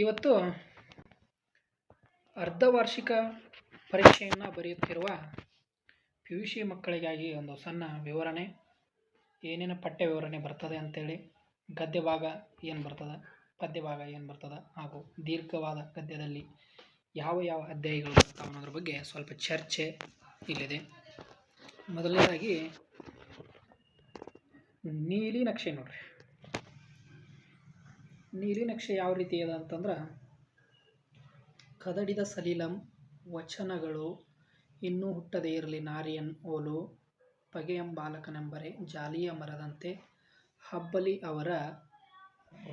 ಇವತ್ತು ಅರ್ಧವಾರ್ಷಿಕ ಪರೀಕ್ಷೆಯನ್ನು ಬರೆಯುತ್ತಿರುವ P U C ಮಕ್ಕಳಿಗಾಗಿ ಒಂದು ಸಣ್ಣ ವಿವರಣೆ. ಏನೇನು ಪಠ್ಯ ವಿವರಣೆ ಬರ್ತದೆ ಅಂತೇಳಿ ಗದ್ಯ ಭಾಗ ಏನು ಬರ್ತದೆ ಪದ್ಯ ಭಾಗ ಏನು ಬರ್ತದೆ, ಹಾಗೂ ದೀರ್ಘವಾದ ಗದ್ಯದಲ್ಲಿ ಯಾವ ಯಾವ ಅಧ್ಯಾಯಗಳು ಬರ್ತಾವೆ ಅನ್ನೋದ್ರ ಬಗ್ಗೆ ಸ್ವಲ್ಪ ಚರ್ಚೆ ಇಲ್ಲಿದೆ. ಮೊದಲನೇದಾಗಿ, ನೀಲಿ ನಕ್ಷೆ ನೋಡ್ರಿ. ನೀಲಿ ನಕ್ಷೆ ಯಾವ ರೀತಿ ಇದೆ ಅಂತಂದ್ರೆ, ಕದಡಿದ ಸಲೀಲಂ, ವಚನಗಳು, ಇನ್ನೂ ಹುಟ್ಟದೇ ಇರಲಿ ನಾರಿಯನ್ ಓಲು, ಪಗೆಯಂ ಬಾಲಕನೆಂಬರೆ, ಜಾಲಿಯ ಮರದಂತೆ, ಹಬ್ಬಲಿ ಅವರ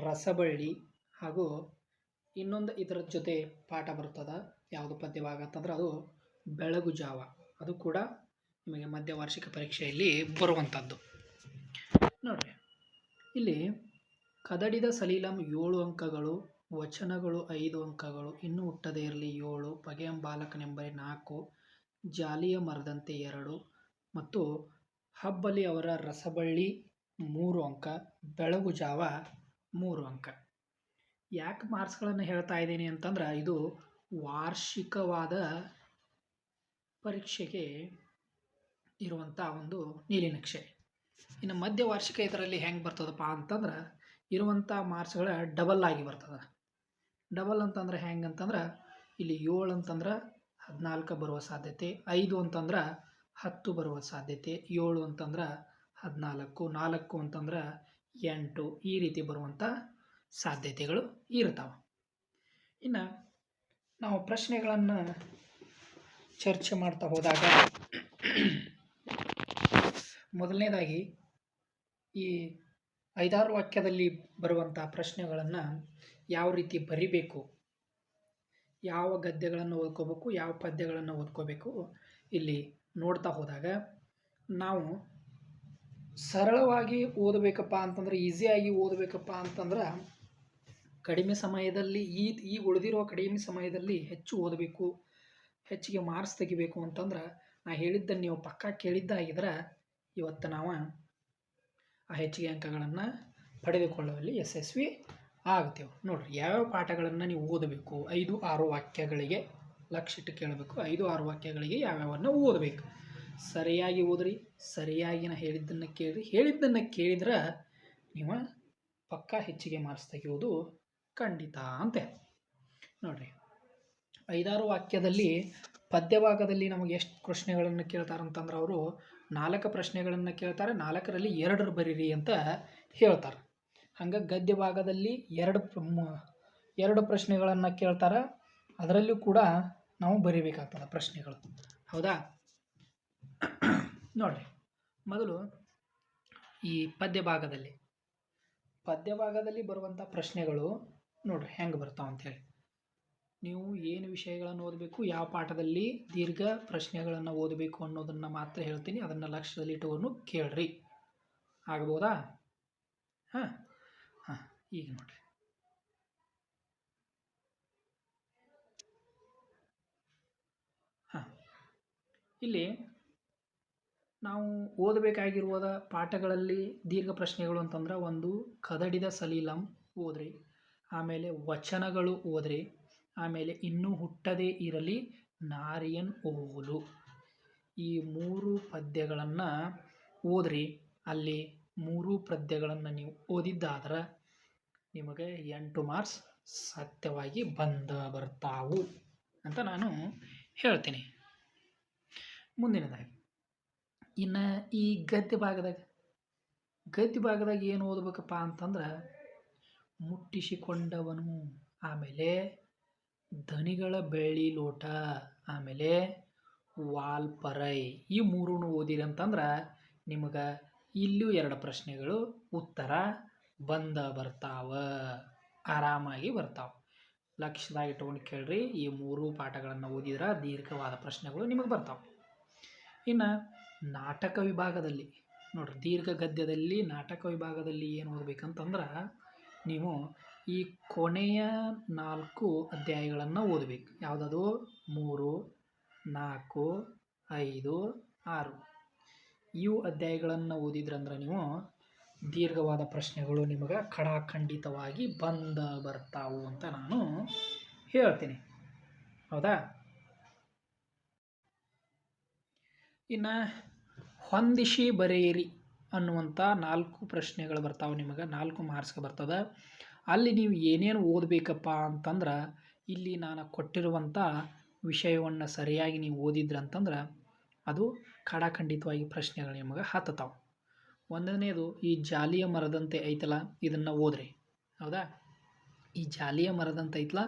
ರಸಬಳ್ಳಿ ಹಾಗೂ ಇನ್ನೊಂದು ಇದರ ಜೊತೆ ಪಾಠ ಬರ್ತದೆ. ಯಾವುದು ಪದ್ಯಭಾಗ ಅಂತಂದ್ರೆ ಅದು ಬೆಳಗು ಜಾವ. ಅದು ಕೂಡ ನಿಮಗೆ ಮಧ್ಯ ವಾರ್ಷಿಕ ಪರೀಕ್ಷೆಯಲ್ಲಿ ಬರುವಂಥದ್ದು ನೋಡಿರಿ, ಇಲ್ಲಿ ಕದಡಿದ ಸಲೀಲಂ ಏಳು ಅಂಕಗಳು, ವಚನಗಳು ಐದು ಅಂಕಗಳು, ಇನ್ನೂ ಹುಟ್ಟದೇ ಇರಲಿ ಏಳು ಪಗೆಯಂ ಬಾಲಕನೆಂಬರೆ ನಾಲ್ಕು, ಜಾಲಿಯ ಮರದಂತೆ ಎರಡು ಮತ್ತು ಹಬ್ಬಲಿ ಅವರ ರಸಬಳ್ಳಿ ಮೂರು ಅಂಕ, ಬೆಳಗು ಜಾವ ಮೂರು ಅಂಕ. ಯಾಕೆ ಮಾರ್ಕ್ಸ್ಗಳನ್ನು ಹೇಳ್ತಾ ಇದ್ದೀನಿ ಅಂತಂದ್ರೆ ಇದು ವಾರ್ಷಿಕವಾದ ಪರೀಕ್ಷೆಗೆ ಇರುವಂಥ ಒಂದು ನೀಲಿನಕ್ಷೆ ಇನ್ನು ಮಧ್ಯ ವಾರ್ಷಿಕ ಇದರಲ್ಲಿ ಹೆಂಗೆ ಬರ್ತದಪ್ಪ ಅಂತಂದ್ರೆ ಇರುವಂಥ ಮಾರ್ಕ್ಸ್ಗಳ ಡಬಲ್ ಆಗಿ ಬರ್ತದೆ. ಡಬಲ್ ಅಂತಂದ್ರೆ ಹೆಂಗೆ ಅಂತಂದ್ರೆ ಇಲ್ಲಿ ಏಳು ಅಂತಂದ್ರೆ ಹದಿನಾಲ್ಕು ಬರುವ ಸಾಧ್ಯತೆ, ಐದು ಅಂತಂದ್ರೆ ಹತ್ತು ಬರುವ ಸಾಧ್ಯತೆ, ಏಳು ಅಂತಂದ್ರೆ ಹದಿನಾಲ್ಕು, ನಾಲ್ಕು ಅಂತಂದ್ರೆ ಎಂಟು ಈ ರೀತಿ ಬರುವಂಥ ಸಾಧ್ಯತೆಗಳು ಇರ್ತಾವೆ. ಇನ್ನು ನಾವು ಪ್ರಶ್ನೆಗಳನ್ನು ಚರ್ಚೆ ಮಾಡ್ತಾ ಹೋದಾಗ ಮೊದಲನೇದಾಗಿ ಈ ಐದಾರು ವಾಕ್ಯದಲ್ಲಿ ಬರುವಂಥ ಪ್ರಶ್ನೆಗಳನ್ನು ಯಾವ ರೀತಿ ಬರಿಬೇಕು, ಯಾವ ಗದ್ಯಗಳನ್ನು ಓದ್ಕೋಬೇಕು, ಯಾವ ಪದ್ಯಗಳನ್ನು ಓದ್ಕೋಬೇಕು ಇಲ್ಲಿ ನೋಡ್ತಾ ಹೋದಾಗ ನಾವು ಸರಳವಾಗಿ ಓದಬೇಕಪ್ಪ ಅಂತಂದ್ರೆ, ಈಸಿಯಾಗಿ ಓದಬೇಕಪ್ಪ ಅಂತಂದ್ರೆ ಕಡಿಮೆ ಸಮಯದಲ್ಲಿ ಈ ಈ ಉಳಿದಿರುವ ಕಡಿಮೆ ಸಮಯದಲ್ಲಿ ಹೆಚ್ಚು ಓದಬೇಕು, ಹೆಚ್ಚಿಗೆ ಮಾರ್ಕ್ಸ್ ತೆಗಿಬೇಕು ಅಂತಂದ್ರೆ ನಾ ಹೇಳಿದ್ದನ್ನು ನೀವು ಪಕ್ಕಾ ಕೇಳಿದ್ದಾಗಿದ್ರೆ ಇವತ್ತು ನಾವು ಹೆಚ್ಚಿಗೆ ಅಂಕಗಳನ್ನು ಪಡೆದುಕೊಳ್ಳುವಲ್ಲಿ ಯಶಸ್ವಿ ಆಗ್ತೇವೆ ನೋಡ್ರಿ, ಯಾವ್ಯಾವ ಪಾಠಗಳನ್ನು ನೀವು ಓದಬೇಕು? ಐದು, ಆರು ವಾಕ್ಯಗಳಿಗೆ ಲಕ್ಷ ಇಟ್ಟು ಕೇಳಬೇಕು. ಐದು, ಆರು ವಾಕ್ಯಗಳಿಗೆ ಯಾವ್ಯಾವನ್ನು ಓದಬೇಕು? ಸರಿಯಾಗಿ ಓದ್ರಿ, ಸರಿಯಾಗಿ ಹೇಳಿದ್ದನ್ನು ಕೇಳಿರಿ. ಹೇಳಿದ್ದನ್ನು ಕೇಳಿದ್ರೆ ನೀವು ಪಕ್ಕಾ ಹೆಚ್ಚಿಗೆ ಮಾರ್ಕ್ಸ್ ತೆಗೆಯೋದು ಖಂಡಿತ ಅಂತೆ. ನೋಡಿರಿ, ಐದಾರು ವಾಕ್ಯದಲ್ಲಿ ಪದ್ಯಭಾಗದಲ್ಲಿ ನಮಗೆ ಎಷ್ಟು ಪ್ರಶ್ನೆಗಳನ್ನು ಕೇಳ್ತಾರಂತಂದ್ರೆ ಅವರು ನಾಲ್ಕು ಪ್ರಶ್ನೆಗಳನ್ನು ಕೇಳ್ತಾರೆ, ನಾಲ್ಕರಲ್ಲಿ ಎರಡರ ಬರೀರಿ ಅಂತ ಹೇಳ್ತಾರೆ. ಹಂಗೆ ಗದ್ಯ ಭಾಗದಲ್ಲಿ ಎರಡು ಎರಡು ಪ್ರಶ್ನೆಗಳನ್ನು ಕೇಳ್ತಾರೆ, ಅದರಲ್ಲೂ ಕೂಡ ನಾವು ಬರೀಬೇಕಾಗ್ತದೆ ಪ್ರಶ್ನೆಗಳು. ಹೌದಾ? ನೋಡಿರಿ, ಮೊದಲು ಈ ಪದ್ಯ ಭಾಗದಲ್ಲಿ. ಪದ್ಯ ಭಾಗದಲ್ಲಿ ಬರುವಂಥ ಪ್ರಶ್ನೆಗಳು ನೋಡಿರಿ ಹೆಂಗೆ ಬರ್ತಾವೆ ಅಂಥೇಳಿ ನೀವು ಏನು ವಿಷಯಗಳನ್ನು ಓದಬೇಕು, ಯಾವ ಪಾಠದಲ್ಲಿ ದೀರ್ಘ ಪ್ರಶ್ನೆಗಳನ್ನು ಓದಬೇಕು ಅನ್ನೋದನ್ನು ಮಾತ್ರ ಹೇಳ್ತೀನಿ. ಅದನ್ನು ಲಕ್ಷ್ಯದಲ್ಲಿ ಇಟ್ಟುಕೊಂಡು ಕೇಳ್ರಿ. ಆಗ್ಬೋದಾ? ಹಾಂ ಹಾಂ, ಈಗ ನೋಡಿರಿ. ಹಾಂ, ಇಲ್ಲಿ ನಾವು ಓದಬೇಕಾಗಿರುವ ಪಾಠಗಳಲ್ಲಿ ದೀರ್ಘ ಪ್ರಶ್ನೆಗಳು ಅಂತಂದ್ರೆ ಒಂದು ಕದಡಿದ ಸಲೀಲಂ ಓದ್ರಿ, ಆಮೇಲೆ ವಚನಗಳು ಓದ್ರಿ. ಆಮೇಲೆ ಇನ್ನೂ ಹುಟ್ಟದೇ ಇರಲಿ ನಾರಿಯನ್ ಓಲು ಈ ಮೂರು ಪದ್ಯಗಳನ್ನು ಓದ್ರಿ. ಅಲ್ಲಿ ಮೂರು ಪದ್ಯಗಳನ್ನು ನೀವು ಓದಿದ್ದಾದ್ರೆ ನಿಮಗೆ ಎಂಟು ಮಾರ್ಕ್ಸ್ ಸತ್ಯವಾಗಿ ಬಂದ ಬರ್ತಾವು ಅಂತ ನಾನು ಹೇಳ್ತೀನಿ. ಮುಂದಿನದಾಗಿ. ಇನ್ನು ಈ ಗದ್ಯ ಭಾಗದಾಗ ಗದ್ಯ ಭಾಗದಾಗ ಏನು ಓದಬೇಕಪ್ಪ ಅಂತಂದ್ರೆ ಮುಟ್ಟಿಸಿಕೊಂಡವನು. ಆಮೇಲೆ ಧನಿಗಳ ಬೆಳ್ಳಿ ಲೋಟ, ಆಮೇಲೆ ವಾಲ್ಪರೈ. ಈ ಮೂರೂ ಓದಿರಿ ಅಂತಂದ್ರೆ ನಿಮಗೆ ಇಲ್ಲೂ ಎರಡು ಪ್ರಶ್ನೆಗಳು ಉತ್ತರ ಬಂದ ಬರ್ತಾವ, ಆರಾಮಾಗಿ ಬರ್ತಾವೆ. ಲಕ್ಷ್ಯದಾಗ ಇಟ್ಕೊಂಡು ಕೇಳ್ರಿ, ಈ ಮೂರು ಪಾಠಗಳನ್ನು ಓದಿದ್ರೆ ದೀರ್ಘವಾದ ಪ್ರಶ್ನೆಗಳು ನಿಮಗೆ ಬರ್ತಾವೆ. ಇನ್ನು ನಾಟಕ ವಿಭಾಗದಲ್ಲಿ, ನೋಡ್ರಿ ದೀರ್ಘ ಗದ್ಯದಲ್ಲಿ ನಾಟಕ ವಿಭಾಗದಲ್ಲಿ ಏನು ಓದಬೇಕಂತಂದ್ರೆ, ನೀವು ಈ ಕೊನೆಯ ನಾಲ್ಕು ಅಧ್ಯಾಯಗಳನ್ನು ಓದಬೇಕು. ಯಾವುದದು? ಮೂರು, ನಾಲ್ಕು, ಐದು, ಆರು. ಇವು ಅಧ್ಯಾಯಗಳನ್ನು ಓದಿದ್ರಂದ್ರೆ ನೀವು ದೀರ್ಘವಾದ ಪ್ರಶ್ನೆಗಳು ನಿಮಗೆ ಖಡಾಖಂಡಿತವಾಗಿ ಬಂದ ಬರ್ತಾವು ಅಂತ ನಾನು ಹೇಳ್ತೀನಿ. ಹೌದಾ? ಇನ್ನು ಹೊಂದಿಸಿ ಬರೆಯಿರಿ ಅನ್ನುವಂಥ ನಾಲ್ಕು ಪ್ರಶ್ನೆಗಳು ಬರ್ತಾವೆ ನಿಮಗೆ. ನಾಲ್ಕು ಮಾರ್ಕ್ಸ್ಗೆ ಬರ್ತದೆ. ಅಲ್ಲಿ ನೀವು ಏನೇನು ಓದಬೇಕಪ್ಪ ಅಂತಂದ್ರೆ, ಇಲ್ಲಿ ನಾನು ಕೊಟ್ಟಿರುವಂಥ ವಿಷಯವನ್ನು ಸರಿಯಾಗಿ ನೀವು ಓದಿದ್ರಿ ಅಂತಂದ್ರೆ, ಅದು ಖಡಾಖಂಡಿತವಾಗಿ ಪ್ರಶ್ನೆಗಳು ನಿಮಗೆ ಹತ್ತತಾವೆ. ಒಂದನೇದು, ಈ ಜಾಲಿಯ ಮರದಂತೆ ಐತಲ್ಲ ಇದನ್ನು ಓದ್ರಿ. ಹೌದಾ? ಈ ಜಾಲಿಯ ಮರದಂತೆ ಐತಲ್ಲ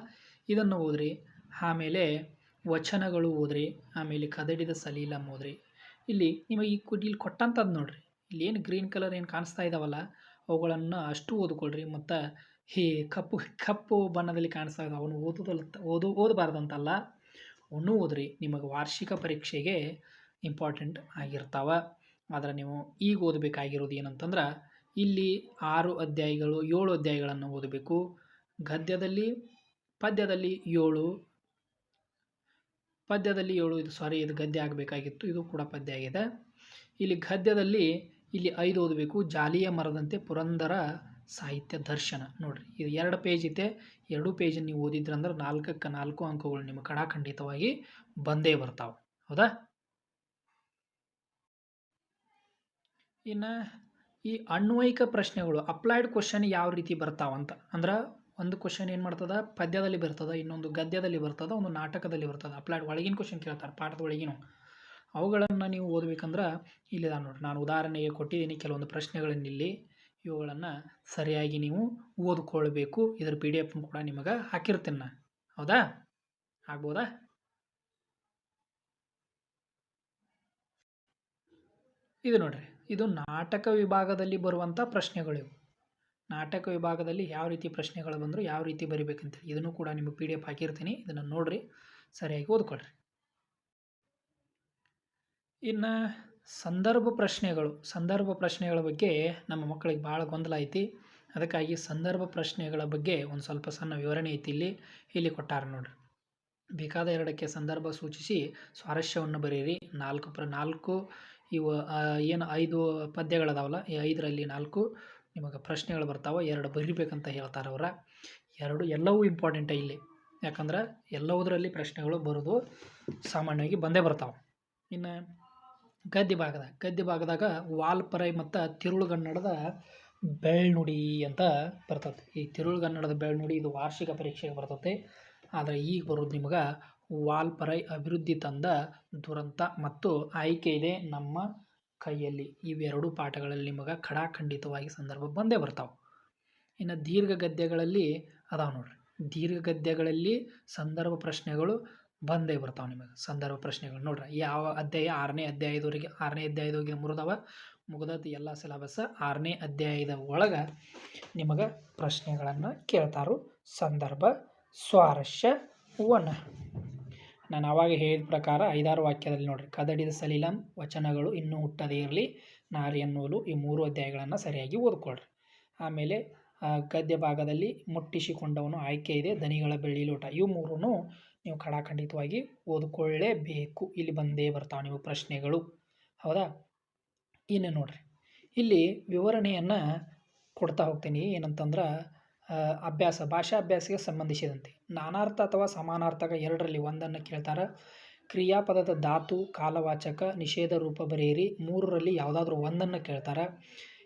ಇದನ್ನು ಓದ್ರಿ. ಆಮೇಲೆ ವಚನಗಳು ಓದ್ರಿ. ಆಮೇಲೆ ಕದಡಿದ ಸಲೀಲಂ ಓದ್ರಿ. ಇಲ್ಲಿ ನಿಮಗೆ ಈ ಇಲ್ಲಿ ಕೊಟ್ಟಂಥದ್ದು ನೋಡ್ರಿ. ಇಲ್ಲಿ ಏನು ಗ್ರೀನ್ ಕಲರ್ ಏನು ಕಾಣಿಸ್ತಾ ಇದ್ದಾವಲ್ಲ ಅವುಗಳನ್ನು ಅಷ್ಟು ಓದ್ಕೊಳ್ರಿ. ಮತ್ತು ಈ ಕಪ್ಪು ಕಪ್ಪು ಬಣ್ಣದಲ್ಲಿ ಕಾಣಿಸ್ತಾ ಇದ್ದ ಅವನು ಓದೋದಲ್ಲ ಓದು, ಓದಬಾರ್ದಂತಲ್ಲ. ಅವನು ಓದ್ರಿ. ನಿಮಗೆ ವಾರ್ಷಿಕ ಪರೀಕ್ಷೆಗೆ ಇಂಪಾರ್ಟೆಂಟ್ ಆಗಿರ್ತಾವೆ. ಆದರೆ ನೀವು ಈಗ ಓದಬೇಕಾಗಿರೋದು ಏನಂತಂದ್ರೆ, ಇಲ್ಲಿ ಆರು ಅಧ್ಯಾಯಗಳು, ಏಳು ಅಧ್ಯಾಯಗಳನ್ನು ಓದಬೇಕು. ಗದ್ಯದಲ್ಲಿ, ಪದ್ಯದಲ್ಲಿ ಏಳು ಪದ್ಯದಲ್ಲಿ ಏಳು ಇದು ಸಾರಿ ಇದು ಗದ್ಯ ಆಗಬೇಕಾಗಿತ್ತು. ಇದು ಕೂಡ ಪದ್ಯ ಆಗಿದೆ. ಇಲ್ಲಿ ಗದ್ಯದಲ್ಲಿ, ಇಲ್ಲಿ ಐದು ಓದಬೇಕು. ಜಾಲಿಯ ಮರದಂತೆ ಪುರಂದರ ಸಾಹಿತ್ಯ ದರ್ಶನ. ನೋಡಿರಿ, ಇದು ಎರಡು ಪೇಜ್ ಇದೆ ಎರಡು ಪೇಜ್ ನೀವು ಓದಿದ್ರಂದ್ರೆ ನಾಲ್ಕಕ್ಕೆ ನಾಲ್ಕು ಅಂಕಗಳು ನಿಮಗೆ ಖಡಾಖಂಡಿತವಾಗಿ ಬಂದೇ ಬರ್ತಾವೆ. ಹೌದಾ? ಇನ್ನು ಈ ಅನ್ವಯಿಕ ಪ್ರಶ್ನೆಗಳು ಅಪ್ಲೈಡ್ ಕ್ವಶನ್ ಯಾವ ರೀತಿ ಬರ್ತಾವಂತ ಅಂದ್ರೆ ಒಂದು ಕ್ವಶನ್ ಏನು ಮಾಡ್ತದ? ಪದ್ಯದಲ್ಲಿ ಬರ್ತದೆ, ಇನ್ನೊಂದು ಗದ್ಯದಲ್ಲಿ ಬರ್ತದೆ, ಒಂದು ನಾಟಕದಲ್ಲಿ ಬರ್ತದೆ. ಅಪ್ಲೈಡ್ ಒಳಗಿನ ಕ್ವಶನ್ ಕೇಳ್ತಾರೆ, ಪಾಠದ ಒಳಗಿನ. ಅವುಗಳನ್ನು ನೀವು ಓದಬೇಕಂದ್ರೆ ನಾನು ನೋಡ್ರಿ, ನಾನು ಉದಾಹರಣೆಗೆ ಕೊಟ್ಟಿದ್ದೀನಿ ಕೆಲವೊಂದು ಪ್ರಶ್ನೆಗಳನ್ನು ಇಲ್ಲಿ. ಇವುಗಳನ್ನು ಸರಿಯಾಗಿ ನೀವು ಓದ್ಕೊಳ್ಬೇಕು. ಇದರ ಪಿ ಡಿ ಎಫ್ ಕೂಡ ನಿಮಗೆ ಹಾಕಿರ್ತೀನಿ ನಾನು. ಹೌದಾ? ಆಗ್ಬೋದಾ? ಇದು ನೋಡ್ರಿ. ಇದು ನಾಟಕ ವಿಭಾಗದಲ್ಲಿ ಬರುವಂಥ ಪ್ರಶ್ನೆಗಳಿವು ನಾಟಕ ವಿಭಾಗದಲ್ಲಿ ಯಾವ ರೀತಿ ಪ್ರಶ್ನೆಗಳು ಬಂದರೂ ಯಾವ ರೀತಿ ಬರಿಬೇಕಂತೇಳಿ ಇದನ್ನು ಕೂಡ ನಿಮಗೆ ಪಿ ಡಿ ಎಫ್ ಹಾಕಿರ್ತೀನಿ. ಇದನ್ನು ನೋಡ್ರಿ. ಸರಿಯಾಗಿ ಓದ್ಕೊಳ್ರಿ. ಇನ್ನು ಸಂದರ್ಭ ಪ್ರಶ್ನೆಗಳು, ಸಂದರ್ಭ ಪ್ರಶ್ನೆಗಳ ಬಗ್ಗೆ ನಮ್ಮ ಮಕ್ಕಳಿಗೆ ಭಾಳ ಗೊಂದಲ ಐತಿ. ಅದಕ್ಕಾಗಿ ಸಂದರ್ಭ ಪ್ರಶ್ನೆಗಳ ಬಗ್ಗೆ ಒಂದು ಸ್ವಲ್ಪ ಸಣ್ಣ ವಿವರಣೆ ಐತಿ ಇಲ್ಲಿ. ಇಲ್ಲಿ ಕೊಟ್ಟಾರ ನೋಡ್ರಿ. ಬೇಕಾದ ಎರಡಕ್ಕೆ ಸಂದರ್ಭ ಸೂಚಿಸಿ ಸ್ವಾರಸ್ಯವನ್ನು ಬರೆಯಿರಿ. ನಾಲ್ಕು ಪ್ರ, ನಾಲ್ಕು, ಇವು ಏನು ಐದು ಪದ್ಯಗಳದಾವಲ್ಲ, ಈ ಐದರಲ್ಲಿ ನಾಲ್ಕು ನಿಮಗೆ ಪ್ರಶ್ನೆಗಳು ಬರ್ತಾವೆ, ಎರಡು ಬರಿಬೇಕಂತ ಹೇಳ್ತಾರೆ ಅವರ. ಎರಡು ಎಲ್ಲವೂ ಇಂಪಾರ್ಟೆಂಟ ಇಲ್ಲಿ. ಯಾಕಂದ್ರೆ ಎಲ್ಲವುದರಲ್ಲಿ ಪ್ರಶ್ನೆಗಳು ಬರೋದು ಸಾಮಾನ್ಯವಾಗಿ ಬಂದೇ ಬರ್ತಾವೆ. ಇನ್ನು ಗದ್ಯ ಭಾಗದಾಗ ಗದ್ಯ ಭಾಗದಾಗ ವಾಲ್ಪರೈ ಮತ್ತು ತಿರುಳುಗನ್ನಡದ ಬೆಳ್ನುಡಿ ಅಂತ ಬರ್ತದೆ ಈ ತಿರುಳುಗನ್ನಡದ ಬೆಳ್ನುಡಿ ಇದು ವಾರ್ಷಿಕ ಪರೀಕ್ಷೆಗೆ ಬರ್ತದೆ ಆದರೆ ಈಗ ಬರೋದು ನಿಮಗೆ ವಾಲ್ಪರೈ ಅಭಿವೃದ್ಧಿ ತಂದ ದುರಂತ ಮತ್ತು ಆಯ್ಕೆ ಇದೆ ನಮ್ಮ ಕೈಯಲ್ಲಿ. ಇವೆರಡು ಪಾಠಗಳಲ್ಲಿ ನಿಮಗೆ ಖಡಾಖಂಡಿತವಾಗಿ ಸಂದರ್ಭ ಬಂದೇ ಬರ್ತಾವೆ. ಇನ್ನು ದೀರ್ಘ ಗದ್ಯಗಳಲ್ಲಿ ಅದಾವೆ ನೋಡ್ರಿ. ದೀರ್ಘ ಗದ್ಯಗಳಲ್ಲಿ ಸಂದರ್ಭ ಪ್ರಶ್ನೆಗಳು ಬಂದೇ ಬರ್ತಾವೆ ನಿಮಗೆ ಸಂದರ್ಭ ಪ್ರಶ್ನೆಗಳು. ನೋಡ್ರಿ, ಯಾವ ಅಧ್ಯಾಯ ಆರನೇ ಅಧ್ಯಾಯದವರೆಗೆ ಆರನೇ ಅಧ್ಯಾಯದವರೆಗೆ ಮುರಿದವ ಮುಗ್ದದ್ದು ಎಲ್ಲ ಸಿಲೆಬಸ್ ಆರನೇ ಅಧ್ಯಾಯದ ಒಳಗೆ ನಿಮಗೆ ಪ್ರಶ್ನೆಗಳನ್ನು ಕೇಳ್ತಾರೋ. ಸಂದರ್ಭ ಸ್ವಾರಸ್ಯ ವನ. ನಾನು ಆವಾಗ ಹೇಳಿದ ಪ್ರಕಾರ ಐದಾರು ವಾಕ್ಯದಲ್ಲಿ ನೋಡ್ರಿ, ಕದಡಿದ ಸಲೀಲಂ ವಚನಗಳು ಇನ್ನೂ ಹುಟ್ಟದೇ ಇರಲಿ ನಾರಿಯನ್ನೋಲು ಈ ಮೂರು ಅಧ್ಯಾಯಗಳನ್ನು ಸರಿಯಾಗಿ ಓದ್ಕೊಳ್ರಿ. ಆಮೇಲೆ ಗದ್ಯ ಭಾಗದಲ್ಲಿ ಮುಟ್ಟಿಸಿಕೊಂಡವನು ಆಯ್ಕೆ ಇದೆ, ದನಿಗಳ ಬೆಳ್ಳಿ ಲೋಟ, ಇವು ಮೂರೂ ನೀವು ಖಡಾಖಂಡಿತವಾಗಿ ಓದ್ಕೊಳ್ಳೇಬೇಕು. ಇಲ್ಲಿ ಬಂದೇ ಬರ್ತಾವೆ ನೀವು ಪ್ರಶ್ನೆಗಳು. ಹೌದಾ? ಇನ್ನು ನೋಡ್ರಿ. ಇಲ್ಲಿ ವಿವರಣೆಯನ್ನು ಕೊಡ್ತಾ ಹೋಗ್ತೀನಿ. ಏನಂತಂದ್ರೆ ಅಭ್ಯಾಸ ಭಾಷಾ ಅಭ್ಯಾಸಕ್ಕೆ ಸಂಬಂಧಿಸಿದಂತೆ. ನಾನಾರ್ಥ ಅಥವಾ ಸಮಾನಾರ್ಥಕ ಎರಡರಲ್ಲಿ ಒಂದನ್ನು ಕೇಳ್ತಾರೆ. ಕ್ರಿಯಾಪದದ ಧಾತು, ಕಾಲವಾಚಕ, ನಿಷೇಧ ರೂಪ ಬರೆಯಿರಿ. ಮೂರರಲ್ಲಿ ಯಾವುದಾದ್ರೂ ಒಂದನ್ನು ಕೇಳ್ತಾರೆ.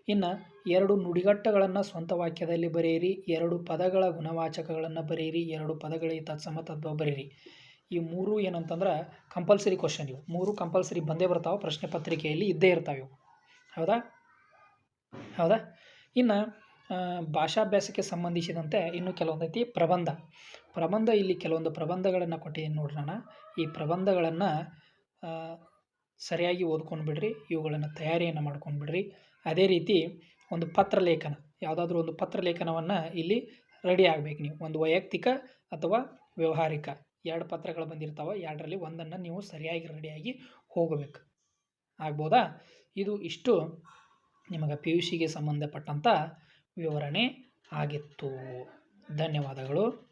ಇನ್ನು ಎರಡು ನುಡಿಗಟ್ಟುಗಳನ್ನು ಸ್ವಂತ ವಾಕ್ಯದಲ್ಲಿ ಬರೆಯಿರಿ, ಎರಡು ಪದಗಳ ಗುಣವಾಚಕಗಳನ್ನು ಬರೆಯಿರಿ, ಎರಡು ಪದಗಳಿಗೆ ತತ್ಸಮ ತತ್ವ ಬರೀರಿ ಈ ಮೂರು ಏನಂತಂದ್ರೆ ಕಂಪಲ್ಸರಿ ಕ್ವಶನ್ ಇವು. ಮೂರು ಕಂಪಲ್ಸರಿ ಬಂದೇ ಬರ್ತಾವೆ, ಪ್ರಶ್ನೆ ಪತ್ರಿಕೆಯಲ್ಲಿ ಇದ್ದೇ ಇರ್ತಾವೆ ಇವು. ಹೌದಾ? ಹೌದಾ? ಇನ್ನು ಭಾಷಾಭ್ಯಾಸಕ್ಕೆ ಸಂಬಂಧಿಸಿದಂತೆ ಇನ್ನು ಕೆಲವೊಂದು ಐತಿ, ಪ್ರಬಂಧ. ಪ್ರಬಂಧ ಇಲ್ಲಿ ಕೆಲವೊಂದು ಪ್ರಬಂಧಗಳನ್ನು ಕೊಟ್ಟಿದ್ದೀನಿ ನಾನು ಈ ಪ್ರಬಂಧಗಳನ್ನು ಸರಿಯಾಗಿ ಓದ್ಕೊಂಡು ಬಿಡ್ರಿ, ಇವುಗಳನ್ನು ತಯಾರಿಯನ್ನು ಮಾಡ್ಕೊಂಡು ಬಿಡ್ರಿ. ಅದೇ ರೀತಿ ಒಂದು ಪತ್ರಲೇಖನ, ಯಾವುದಾದ್ರೂ ಒಂದು ಪತ್ರಲೇಖನವನ್ನು ಇಲ್ಲಿ ರೆಡಿ ಆಗಬೇಕು ನೀವು. ಒಂದು ವೈಯಕ್ತಿಕ ಅಥವಾ ವ್ಯವಹಾರಿಕ. ಎರಡು ಪತ್ರಗಳು ಬಂದಿರ್ತಾವೆ, ಎರಡರಲ್ಲಿ ಒಂದನ್ನು ನೀವು ಸರಿಯಾಗಿ ರೆಡಿಯಾಗಿ ಹೋಗಬೇಕು. ಆಗ್ಬೋದಾ? ಇದು ಇಷ್ಟು ನಿಮಗೆ ಪಿ ಯು ಸಿಗೆ ಸಂಬಂಧಪಟ್ಟಂಥ ವಿವರಣೆ ಆಗಿತ್ತು. ಧನ್ಯವಾದಗಳು.